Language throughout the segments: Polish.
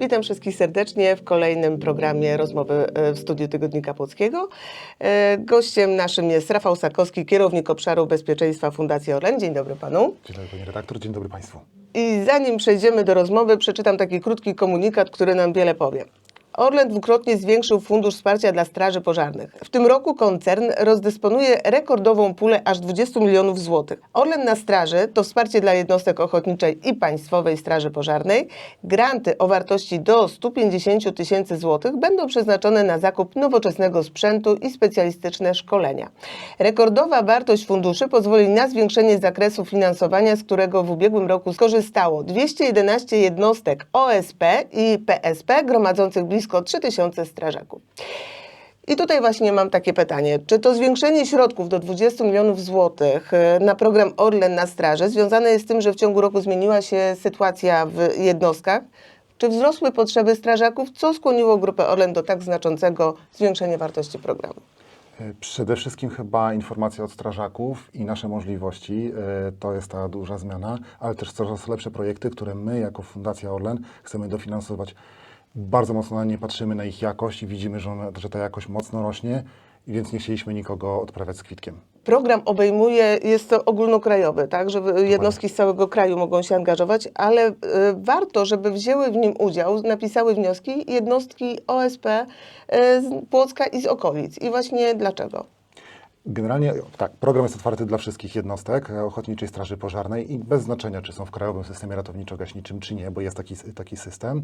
Witam wszystkich serdecznie w kolejnym programie rozmowy e, w studiu Tygodnika Polskiego. E, Gościem naszym jest Rafał Sakowski, kierownik obszaru bezpieczeństwa Fundacji Orlen. Dzień dobry panu. Dzień dobry panie redaktor, dzień dobry państwu. I zanim przejdziemy do rozmowy, przeczytam taki krótki komunikat, który nam wiele powie. Orlen dwukrotnie zwiększył fundusz wsparcia dla straży pożarnych. W tym roku koncern rozdysponuje rekordową pulę aż 20 milionów złotych. Orlen na straży to wsparcie dla jednostek ochotniczej i Państwowej Straży Pożarnej. Granty o wartości do 150 tysięcy złotych będą przeznaczone na zakup nowoczesnego sprzętu i specjalistyczne szkolenia. Rekordowa wartość funduszy pozwoli na zwiększenie zakresu finansowania, z którego w ubiegłym roku skorzystało 211 jednostek OSP i PSP gromadzących blisko 3000 strażaków. I tutaj właśnie mam takie pytanie. Czy to zwiększenie środków do 20 milionów złotych e, na program Orlen na straży związane jest z tym, że w ciągu roku zmieniła się sytuacja w jednostkach? Czy wzrosły potrzeby strażaków? Co skłoniło grupę Orlen do tak znaczącego zwiększenia wartości programu? E, Przede wszystkim chyba informacja od strażaków i nasze możliwości, e, to jest ta duża zmiana, ale też coraz lepsze projekty, które my jako Fundacja Orlen chcemy dofinansować. Bardzo mocno na nie patrzymy, na ich jakość i widzimy, że, one, że ta jakość mocno rośnie, więc nie chcieliśmy nikogo odprawiać z kwitkiem. Program obejmuje, jest to ogólnokrajowy, tak, że jednostki z całego kraju mogą się angażować, ale e, warto, żeby wzięły w nim udział, napisały wnioski jednostki OSP e, z Płocka i z okolic. I właśnie dlaczego? Generalnie tak, program jest otwarty dla wszystkich jednostek e, Ochotniczej Straży Pożarnej i bez znaczenia, czy są w Krajowym Systemie Ratowniczo-Gaśniczym, czy nie, bo jest taki, taki system.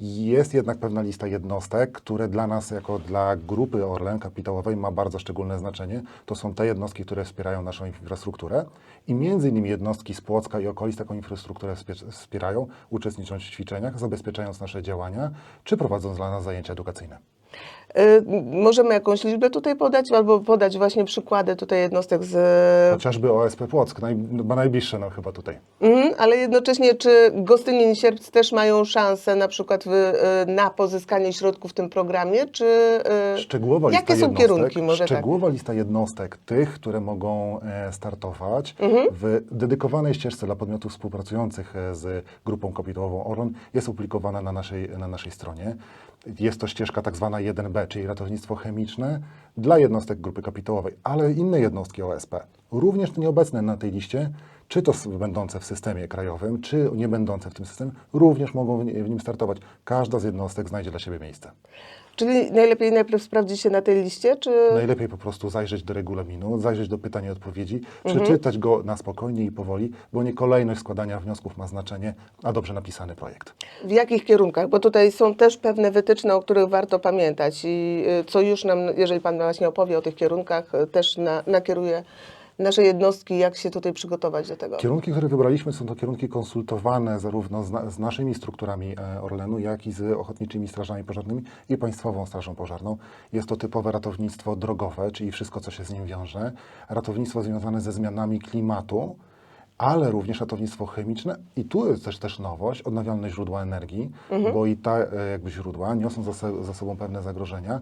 Jest jednak pewna lista jednostek, które dla nas, jako dla grupy Orlen kapitałowej, ma bardzo szczególne znaczenie. To są te jednostki, które wspierają naszą infrastrukturę i między innymi jednostki z Płocka i okolic taką infrastrukturę wspie- wspierają, uczestnicząc w ćwiczeniach, zabezpieczając nasze działania, czy prowadząc dla nas zajęcia edukacyjne. Y, Możemy jakąś liczbę tutaj podać, albo podać właśnie przykłady tutaj jednostek z... Chociażby OSP Płock, naj, najbliższe nam chyba tutaj. Mhm, ale jednocześnie czy Gostynin i Sierpc też mają szansę na przykład w, y, na pozyskanie środków w tym programie, czy... y, Szczegółowa Jakie lista są jednostek, kierunki może tak? Szczegółowa lista jednostek tych, które mogą e, startować Mhm. w dedykowanej ścieżce dla podmiotów współpracujących e, z grupą kapitałową Orlon jest opublikowana na naszej, na naszej stronie. Jest to ścieżka tak zwana 1B, czyli ratownictwo chemiczne dla jednostek grupy kapitałowej, ale inne jednostki OSP, również nieobecne na tej liście, czy to będące w systemie krajowym, czy nie będące w tym systemie, również mogą w nim startować. Każda z jednostek znajdzie dla siebie miejsce. Czyli najlepiej najpierw sprawdzić się na tej liście, czy... Najlepiej po prostu zajrzeć do regulaminu, zajrzeć do pytań i odpowiedzi, Mhm. przeczytać go na spokojnie i powoli, bo nie kolejność składania wniosków ma znaczenie, a dobrze napisany projekt. W jakich kierunkach? Bo tutaj są też pewne wytyczne, o których warto pamiętać i y, co już nam, jeżeli Pan właśnie opowie o tych kierunkach, y, też na, nakieruje nasze jednostki, jak się tutaj przygotować do tego. Kierunki, które wybraliśmy, są to kierunki konsultowane zarówno z, na, z naszymi strukturami e, Orlenu, jak i z ochotniczymi strażami pożarnymi i Państwową Strażą Pożarną. Jest to typowe ratownictwo drogowe, czyli wszystko, co się z nim wiąże. Ratownictwo związane ze zmianami klimatu, ale również ratownictwo chemiczne. I tu jest też, też nowość, odnawialne źródła energii, bo i te jakby źródła niosą za, se- za sobą pewne zagrożenia,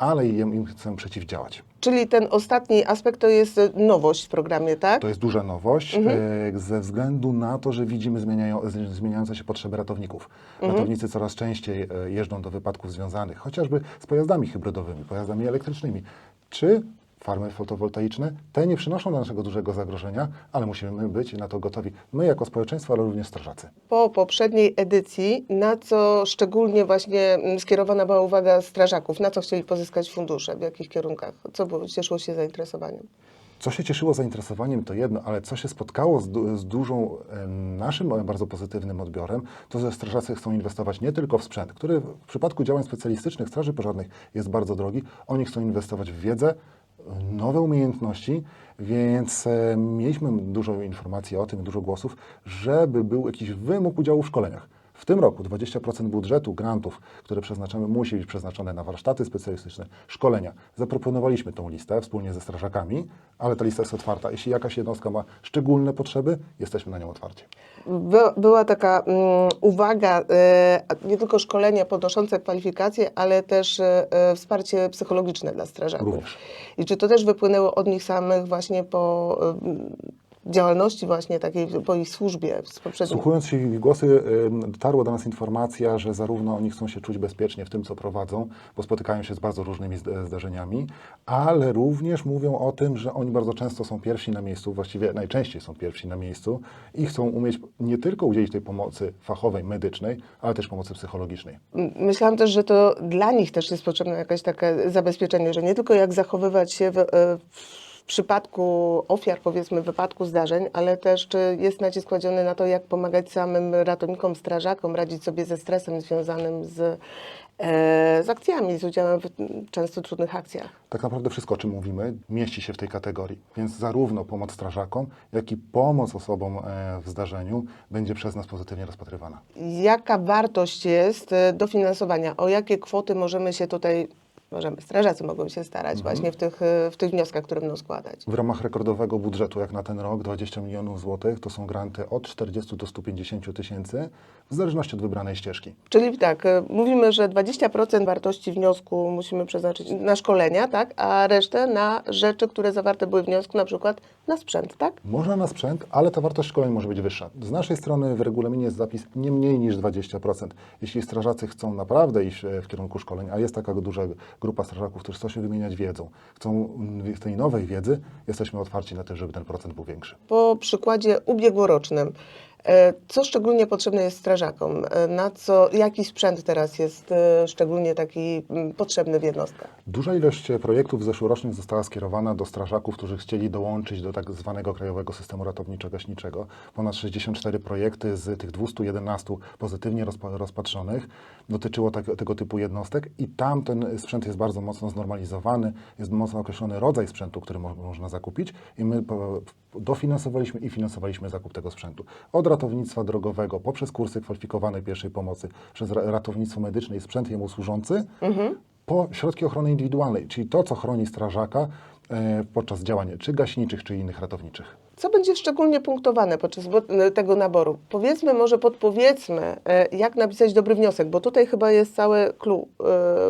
ale im, im chcemy przeciwdziałać. Czyli ten ostatni aspekt to jest y, nowość w programie, tak? To jest duża nowość Mhm. e, ze względu na to, że widzimy zmieniają, zmieniające się potrzeby ratowników. Mhm. Ratownicy coraz częściej e, jeżdżą do wypadków związanych chociażby z pojazdami hybrydowymi, pojazdami elektrycznymi, czy farmy fotowoltaiczne. Te nie przynoszą naszego dużego zagrożenia, ale musimy być na to gotowi. My jako społeczeństwo, ale również strażacy. Po poprzedniej edycji, na co szczególnie właśnie mm, skierowana była uwaga strażaków, na co chcieli pozyskać fundusze, w jakich kierunkach, co było, cieszyło się zainteresowaniem? Co się cieszyło zainteresowaniem, to jedno, ale co się spotkało z, du- z dużą em, naszym e, bardzo pozytywnym odbiorem, to że strażacy chcą inwestować nie tylko w sprzęt, który w przypadku działań specjalistycznych Straży Pożarnych jest bardzo drogi, oni chcą inwestować w wiedzę, e, nowe umiejętności, więc e, mieliśmy dużo informacji o tym, dużo głosów, żeby był jakiś wymóg udziału w szkoleniach. W tym roku 20% budżetu grantów, które przeznaczamy, musi być przeznaczone na warsztaty specjalistyczne, szkolenia. Zaproponowaliśmy tą listę wspólnie ze strażakami, ale ta lista jest otwarta. Jeśli jakaś jednostka ma szczególne potrzeby, jesteśmy na nią otwarci. By- Była taka mm, uwaga, e, nie tylko szkolenia podnoszące kwalifikacje, ale też e, e, wsparcie psychologiczne dla strażaków. Również. I czy to też wypłynęło od nich samych właśnie po działalności właśnie takiej po ich służbie z poprzednich. Słuchując się ich głosy, dotarła do nas informacja, że zarówno oni chcą się czuć bezpiecznie w tym, co prowadzą, bo spotykają się z bardzo różnymi zd- zdarzeniami, ale również mówią o tym, że oni bardzo często są pierwsi na miejscu, właściwie najczęściej są pierwsi na miejscu i chcą umieć nie tylko udzielić tej pomocy fachowej, medycznej, ale też pomocy psychologicznej. Myślałam też, że to dla nich też jest potrzebne jakieś takie zabezpieczenie, że nie tylko jak zachowywać się w, e, w przypadku ofiar, powiedzmy, wypadku zdarzeń, ale też czy jest nacisk kładziony na to, jak pomagać samym ratownikom, strażakom, radzić sobie ze stresem związanym z, e, z akcjami, z udziałem w często trudnych akcjach. Tak naprawdę wszystko, o czym mówimy, mieści się w tej kategorii. Więc zarówno pomoc strażakom, jak i pomoc osobom e, w zdarzeniu będzie przez nas pozytywnie rozpatrywana. Jaka wartość jest e, dofinansowania? O jakie kwoty możemy się tutaj, możemy, strażacy mogą się starać właśnie w tych, e, w tych wnioskach, które będą składać? W ramach rekordowego budżetu, jak na ten rok, 20 milionów złotych, to są granty od 40 do 150 tysięcy, w zależności od wybranej ścieżki. Czyli tak, e, mówimy, że 20% wartości wniosku musimy przeznaczyć na szkolenia, tak? a resztę na rzeczy, które zawarte były w wniosku, na przykład na sprzęt, tak? Można na sprzęt, ale ta wartość szkoleń może być wyższa. Z naszej strony w regulaminie jest zapis nie mniej niż 20%. Jeśli strażacy chcą naprawdę iść e, w kierunku szkoleń, a jest taka duża grupa strażaków, którzy chcą się wymieniać wiedzą, chcą mm, tej nowej wiedzy, jesteśmy otwarci na to, żeby ten procent był większy. Po przykładzie ubiegłorocznym, co szczególnie potrzebne jest strażakom? E, Na co, jaki sprzęt teraz jest e, szczególnie taki potrzebny w jednostkach? Duża ilość e, projektów zeszłorocznych została skierowana do strażaków, którzy chcieli dołączyć do tak zwanego Krajowego Systemu Ratowniczo-Gaśniczego. Ponad 64 projekty z tych 211 pozytywnie rozpa- rozpatrzonych dotyczyło tak, tego typu jednostek i tam ten sprzęt jest bardzo mocno znormalizowany, jest mocno określony rodzaj sprzętu, który mo- można zakupić i my dofinansowaliśmy i finansowaliśmy zakup tego sprzętu. Od ratownictwa drogowego, poprzez kursy kwalifikowanej pierwszej pomocy, przez ra- ratownictwo medyczne i sprzęt jemu służący, po środki ochrony indywidualnej, czyli to, co chroni strażaka podczas działań czy gaśniczych, czy innych ratowniczych. Co będzie szczególnie punktowane podczas bo- tego naboru? Powiedzmy, może podpowiedzmy, e, jak napisać dobry wniosek, bo tutaj chyba jest cały clue,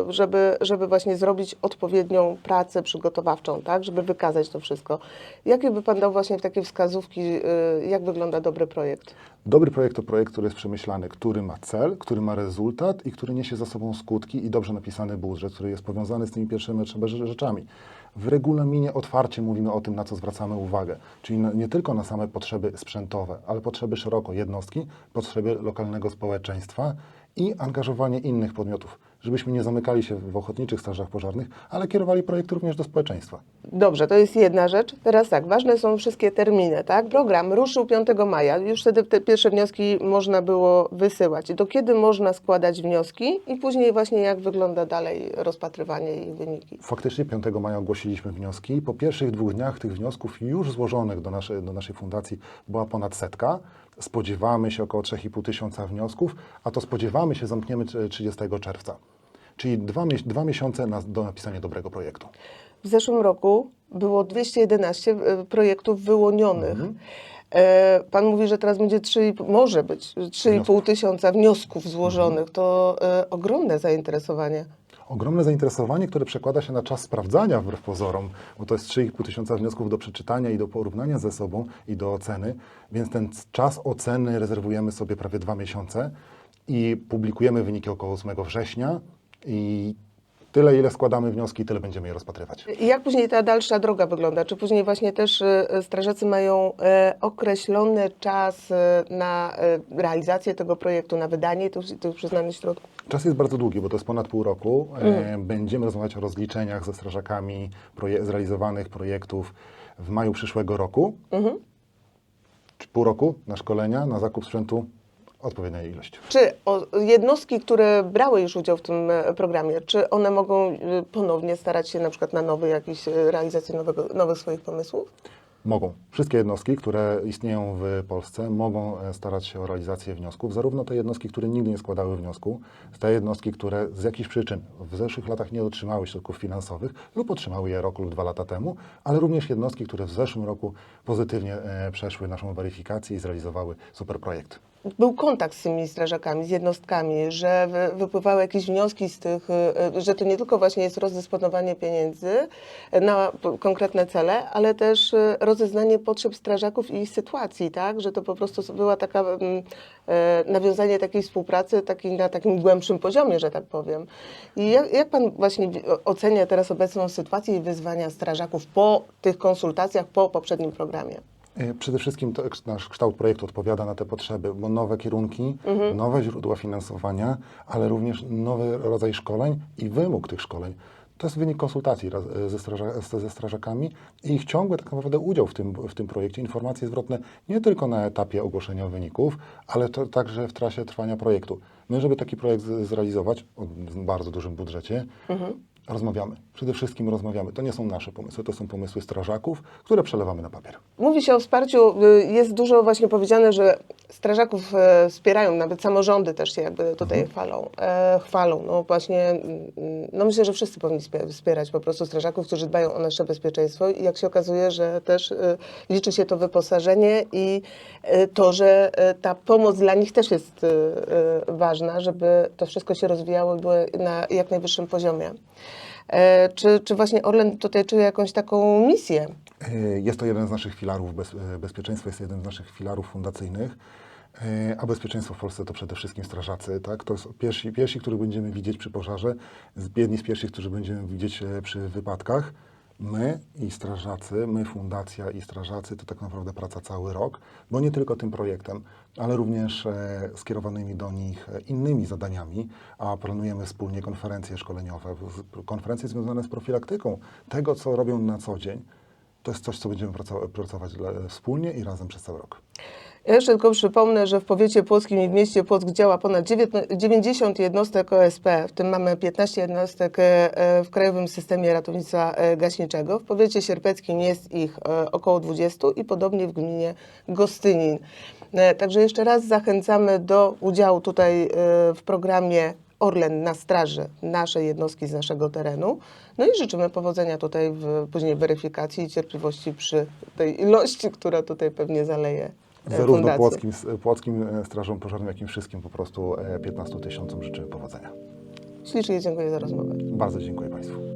e, żeby, żeby właśnie zrobić odpowiednią pracę przygotowawczą, tak, żeby wykazać to wszystko. Jakie by Pan dał właśnie takie wskazówki, e, jak wygląda dobry projekt? Dobry projekt to projekt, który jest przemyślany, który ma cel, który ma rezultat i który niesie za sobą skutki i dobrze napisany budżet, który jest powiązany z tymi pierwszymi trzema rze- rzeczami. W regulaminie otwarcie mówimy o tym, na co zwracamy uwagę, czyli nie tylko na same potrzeby sprzętowe, ale potrzeby szeroko jednostki, potrzeby lokalnego społeczeństwa i angażowanie innych podmiotów, żebyśmy nie zamykali się w ochotniczych strażach pożarnych, ale kierowali projekt również do społeczeństwa. Dobrze, to jest jedna rzecz. Teraz tak, ważne są wszystkie terminy, tak? Program ruszył 5 maja, już wtedy te pierwsze wnioski można było wysyłać. Do kiedy można składać wnioski i później właśnie jak wygląda dalej rozpatrywanie i wyniki. Faktycznie 5 maja ogłosiliśmy wnioski. Po pierwszych dwóch dniach tych wniosków już złożonych do naszej, do naszej fundacji była ponad setka. Spodziewamy się około 3,5 tysiąca wniosków, a to spodziewamy się zamkniemy trze- 30 czerwca. Czyli dwa, dwa miesiące na do napisania dobrego projektu. W zeszłym roku było 211 e, projektów wyłonionych. E, Pan mówi, że teraz będzie 3, może być 3,5 Wniosków. tysiąca wniosków złożonych. To e, ogromne zainteresowanie. Ogromne zainteresowanie, które przekłada się na czas sprawdzania wbrew pozorom, bo to jest 3,5 tysiąca wniosków do przeczytania i do porównania ze sobą i do oceny, więc ten czas oceny rezerwujemy sobie prawie dwa miesiące i publikujemy wyniki około 8 września i tyle, ile składamy wnioski, tyle będziemy je rozpatrywać. I jak później ta dalsza droga wygląda? Czy później właśnie też e, strażacy mają e, określony czas e, na realizację tego projektu, na wydanie tych, tych przyznanych środków? Czas jest bardzo długi, bo to jest ponad pół roku. E, Będziemy rozmawiać o rozliczeniach ze strażakami proje- zrealizowanych projektów w maju przyszłego roku. Czy pół roku na szkolenia, na zakup sprzętu, odpowiednia ilość. Czy jednostki, które brały już udział w tym e, programie, czy one mogą e, ponownie starać się na przykład na nowy jakiś e, realizację nowego, nowych swoich pomysłów? Mogą. Wszystkie jednostki, które istnieją w Polsce, mogą starać się o realizację wniosków. Zarówno te jednostki, które nigdy nie składały wniosku, te jednostki, które z jakichś przyczyn w zeszłych latach nie otrzymały środków finansowych lub otrzymały je rok lub dwa lata temu, ale również jednostki, które w zeszłym roku pozytywnie przeszły naszą weryfikację i zrealizowały super projekt. Był kontakt z tymi strażakami, z jednostkami, że wy, wypływały jakieś wnioski z tych, y, że to nie tylko właśnie jest rozdysponowanie pieniędzy na p- konkretne cele, ale też y, rozeznanie potrzeb strażaków i ich sytuacji, tak? Że to po prostu była taka mm, nawiązanie takiej współpracy takiej na takim głębszym poziomie, że tak powiem. I jak, jak pan właśnie ocenia teraz obecną sytuację i wyzwania strażaków po tych konsultacjach, po poprzednim programie? E, Przede wszystkim to, nasz kształt projektu odpowiada na te potrzeby, bo nowe kierunki, Mhm. nowe źródła finansowania, ale również nowy rodzaj szkoleń i wymóg tych szkoleń. To jest wynik konsultacji e, ze, straża, ze strażakami i ich ciągły tak naprawdę udział w tym, w tym projekcie, informacje zwrotne nie tylko na etapie ogłoszenia wyników, ale to także w trasie trwania projektu. My, żeby taki projekt zrealizować o bardzo dużym budżecie, rozmawiamy. Przede wszystkim rozmawiamy. To nie są nasze pomysły, to są pomysły strażaków, które przelewamy na papier. Mówi się o wsparciu, y, jest dużo właśnie powiedziane, że strażaków e, wspierają, nawet samorządy też się jakby tutaj chwalą. E, chwalą. No właśnie, mm, no myślę, że wszyscy powinni spie- wspierać po prostu strażaków, którzy dbają o nasze bezpieczeństwo i jak się okazuje, że też e, liczy się to wyposażenie i to, że ta pomoc dla nich też jest ważna, żeby to wszystko się rozwijało i było na jak najwyższym poziomie. Czy, czy właśnie Orlen tutaj czuje jakąś taką misję? E, Jest to jeden z naszych filarów, e, bezpieczeństwo jest jeden z naszych filarów fundacyjnych, e, a bezpieczeństwo w Polsce to przede wszystkim strażacy, tak? To są pierwsi, pierwsi, których będziemy widzieć przy pożarze, z biedni z pierwszych, którzy będziemy widzieć przy wypadkach. My i strażacy, my fundacja i strażacy to tak naprawdę praca cały rok, bo nie tylko tym projektem, ale również skierowanymi do nich innymi zadaniami, a planujemy wspólnie konferencje szkoleniowe, konferencje związane z profilaktyką tego, co robią na co dzień. To jest coś, co będziemy praco- pracować wspólnie i razem przez cały rok. Ja jeszcze tylko przypomnę, że w powiecie płockim i w mieście Płock działa ponad 19 90 jednostek OSP, w tym mamy 15 jednostek e, e, w Krajowym Systemie Ratownictwa e, Gaśniczego. W powiecie sierpeckim jest ich około 20 i podobnie w gminie Gostynin. Także jeszcze raz zachęcamy do udziału tutaj w programie Orlen na straży naszej jednostki z naszego terenu. No i życzymy powodzenia tutaj w później weryfikacji i cierpliwości przy tej ilości, która tutaj pewnie zaleje e, Zarówno fundację. płockim, płockim e, strażom pożarnym, jak i wszystkim po prostu e, 15 tysiącom życzymy powodzenia. Ślicznie dziękuję za rozmowę. Bardzo dziękuję Państwu.